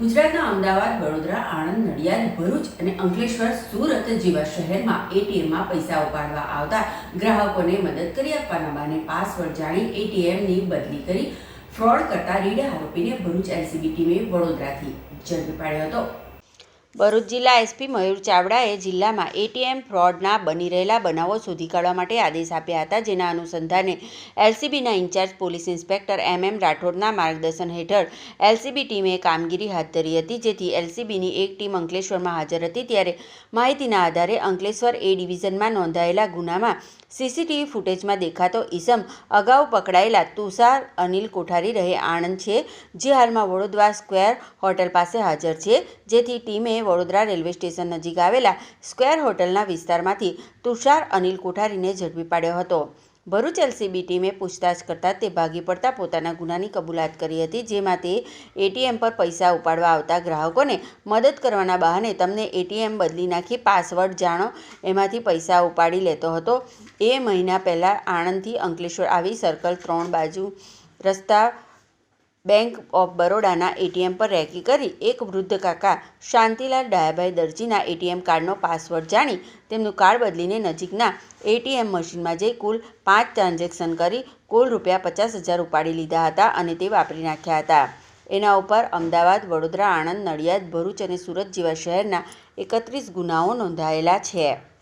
ગુજરાતના અમદાવાદ, વડોદરા, આણંદ, નડિયાદ, ભરૂચ અને અંકલેશ્વર, સુરત જેવા શહેરમાં એટીએમમાં પૈસા ઉપાડવા આવતા ગ્રાહકોને મદદ કરી આપવાના બહાને પાસવર્ડ જાણી એટીએમની બદલી કરી ફ્રોડ કરતા રીડા આરોપીને ભરૂચ એલસીબી ટીમે વડોદરાથી ઝડપી પાડ્યો હતો. ભરૂચ જિલ્લા એસપી મયુર ચાવડાએ જિલ્લામાં એટીએમ ફ્રોડના બની રહેલા બનાવો શોધી કાઢવા માટે આદેશ આપ્યા હતા, જેના અનુસંધાને એલસીબીના incharge police inspector M M રાઠોડના માર્ગદર્શન હેઠળ એલસીબી ટીમે કામગીરી હાથ ધરી હતી, જેથી એલસીબીની એક ટીમ અંકલેશ્વરમાં હાજર હતી. ત્યારે માહિતીના આધારે અંકલેશ્વર એ ડિવિઝનમાં નોંધાયેલા ગુનામાં સીસીટીવી ફૂટેજમાં દેખાતો ઈસમ અગાઉ પકડાયેલા તુષાર, અનિલ કોઠારી રહે, આણંદ છે, જે હાલમાં વડોદરા સ્ક્વેર હોટલ પાસે હાજર છે, જેથી ટીમે વડોદરા રેલવે સ્ટેશન નજીક આવેલા સ્ક્વેર હોટલના વિસ્તારમાંથી તુષાર અનિલ કોઠારીને ઝડપી પાડ્યો હતો. ભરૂચ એલસીબી ટીમે પૂછતાછ કરતાં તે ભાગી પડતા પોતાના ગુનાની કબૂલાત કરી હતી, જેમાં તે એટીએમ પર પૈસા ઉપાડવા આવતા ગ્રાહકોને મદદ કરવાના બહાને તમને એટીએમ બદલી નાખી પાસવર્ડ જાણો, એમાંથી પૈસા ઉપાડી લેતો હતો. એ મહિના પહેલાં આણંદથી અંકલેશ્વર આવી સર્કલ ત્રણ બાજુ રસ્તા બેંક ઓફ બરોડાના એટીએમ પર રેકી કરી એક વૃદ્ધ કાકા શાંતિલાલ ડાયાભાઈ દરજીના એટીએમ કાર્ડનો પાસવર્ડ જાણી તેમનું કાર્ડ બદલીને નજીકના એટીએમ મશીનમાં જઈ કુલ પાંચ ટ્રાન્ઝેક્શન કરી કુલ રૂપિયા પચાસ હજાર ઉપાડી લીધા હતા અને તે વાપરી નાખ્યા હતા. એના ઉપર અમદાવાદ, વડોદરા, આણંદ, નડિયાદ, ભરૂચ અને સુરત જેવા શહેરના એકત્રીસ ગુનાઓ નોંધાયેલા છે.